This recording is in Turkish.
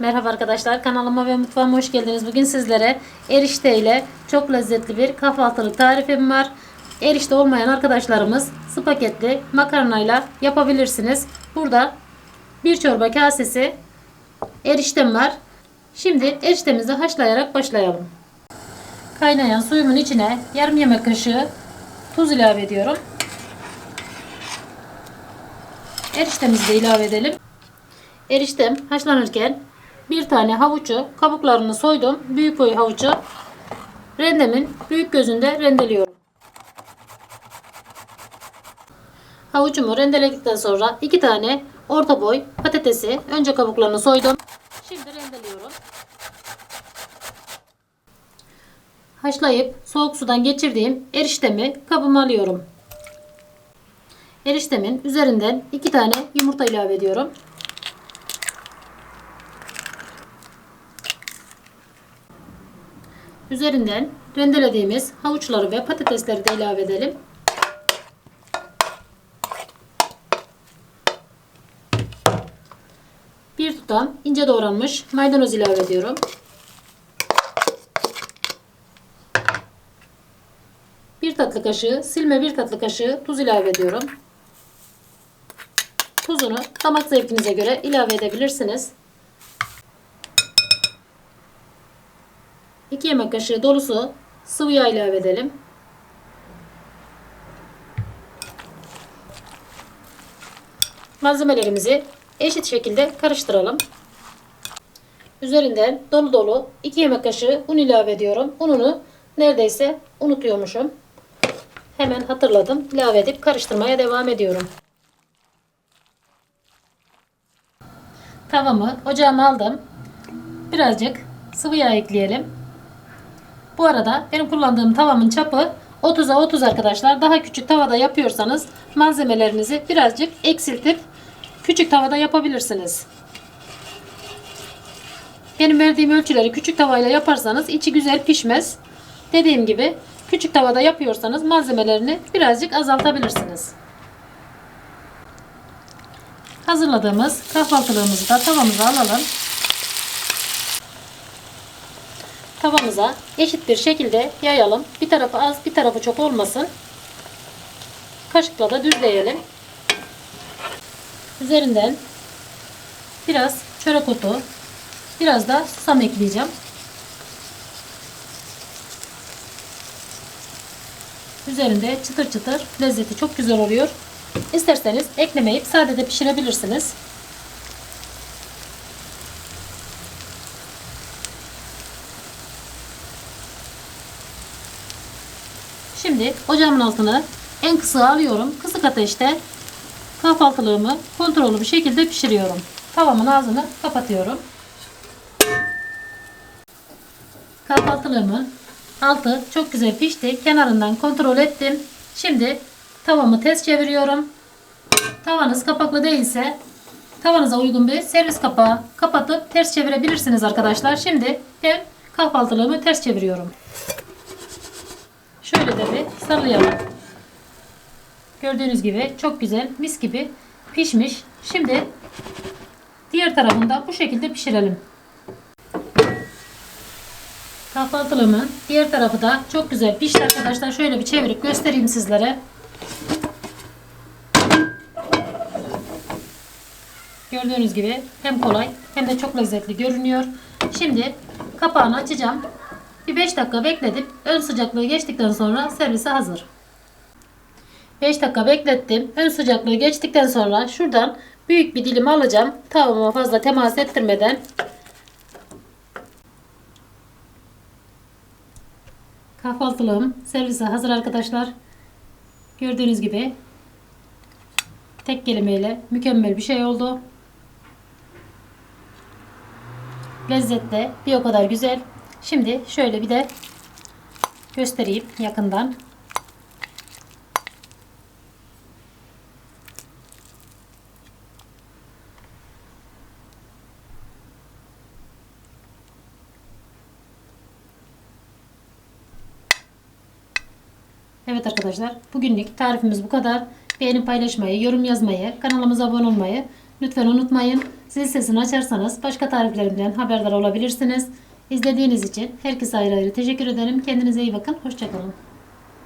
Merhaba arkadaşlar kanalıma ve mutfağıma hoş geldiniz. Bugün sizlere erişte ile çok lezzetli bir kahvaltılık tarifim var. Erişte olmayan arkadaşlarımız spagetli makarnayla yapabilirsiniz. Burada bir çorba kasesi eriştem var. Şimdi eriştemizi haşlayarak başlayalım. Kaynayan suyumun içine yarım yemek kaşığı tuz ilave ediyorum. Eriştemizi de ilave edelim. Eriştem haşlanırken bir tane havucu kabuklarını soydum. Büyük boy havucu rendemin büyük gözünde rendeliyorum. Havucumu rendeledikten sonra iki tane orta boy patatesi önce kabuklarını soydum. Şimdi rendeliyorum. Haşlayıp soğuk sudan geçirdiğim eriştemi kabıma alıyorum. Eriştemin üzerinden iki tane yumurta ilave ediyorum. Üzerinden rendelediğimiz havuçları ve patatesleri de ilave edelim. Bir tutam ince doğranmış maydanoz ilave ediyorum. Bir tatlı kaşığı, silme bir tatlı kaşığı tuz ilave ediyorum. Tuzunu damak zevkinize göre ilave edebilirsiniz. 2 yemek kaşığı dolusu sıvı yağ ilave edelim. Malzemelerimizi eşit şekilde karıştıralım. Üzerinden dolu dolu 2 yemek kaşığı un ilave ediyorum. Ununu neredeyse unutuyormuşum. Hemen hatırladım. İlave edip karıştırmaya devam ediyorum. Tavamı ocağıma aldım. Birazcık sıvı yağ ekleyelim. Bu arada benim kullandığım tavamın çapı 30'a 30 arkadaşlar. Daha küçük tavada yapıyorsanız malzemelerinizi birazcık eksiltip küçük tavada yapabilirsiniz. Benim verdiğim ölçüleri küçük tavayla yaparsanız içi güzel pişmez. Dediğim gibi küçük tavada yapıyorsanız malzemelerini birazcık azaltabilirsiniz. Hazırladığımız kahvaltılığımızı da tavamıza alalım. Tavamıza eşit bir şekilde yayalım. Bir tarafı az bir tarafı çok olmasın. Kaşıkla da düzleyelim. Üzerinden biraz çörek otu, biraz da susam ekleyeceğim. Üzerinde çıtır çıtır lezzeti çok güzel oluyor. İsterseniz eklemeyip sade de pişirebilirsiniz. Şimdi ocağımın altını en kısa alıyorum. Kısık ateşte kahvaltılığımı kontrollü bir şekilde pişiriyorum. Tavamın ağzını kapatıyorum. Kahvaltılığımın altı çok güzel pişti. Kenarından kontrol ettim. Şimdi tavamı ters çeviriyorum. Tavanız kapaklı değilse tavanıza uygun bir servis kapağı kapatıp ters çevirebilirsiniz arkadaşlar. Şimdi ben kahvaltılığımı ters çeviriyorum. Şöyle de bir sallayalım. Gördüğünüz gibi çok güzel mis gibi pişmiş. Şimdi diğer tarafını da bu şekilde pişirelim. Kahvaltılığımın diğer tarafı da çok güzel pişti arkadaşlar. Şöyle bir çevirip göstereyim sizlere. Gördüğünüz gibi hem kolay hem de çok lezzetli görünüyor. Şimdi kapağını açacağım. Bir 5 dakika bekledim. Ön sıcaklığı geçtikten sonra servise hazır. 5 dakika beklettim. Ön sıcaklığı geçtikten sonra şuradan büyük bir dilim alacağım. Tavama fazla temas ettirmeden. Kahvaltılığım servise hazır arkadaşlar. Gördüğünüz gibi tek kelimeyle mükemmel bir şey oldu. Lezzetli bir o kadar güzel. Şimdi şöyle bir de göstereyim yakından. Evet arkadaşlar bugünlük tarifimiz bu kadar. Beğenip paylaşmayı, yorum yazmayı, kanalımıza abone olmayı Lütfen unutmayın. Zil sesini açarsanız başka tariflerimden haberdar olabilirsiniz. İzlediğiniz için herkese ayrı ayrı teşekkür ederim. Kendinize iyi bakın. Hoşçakalın.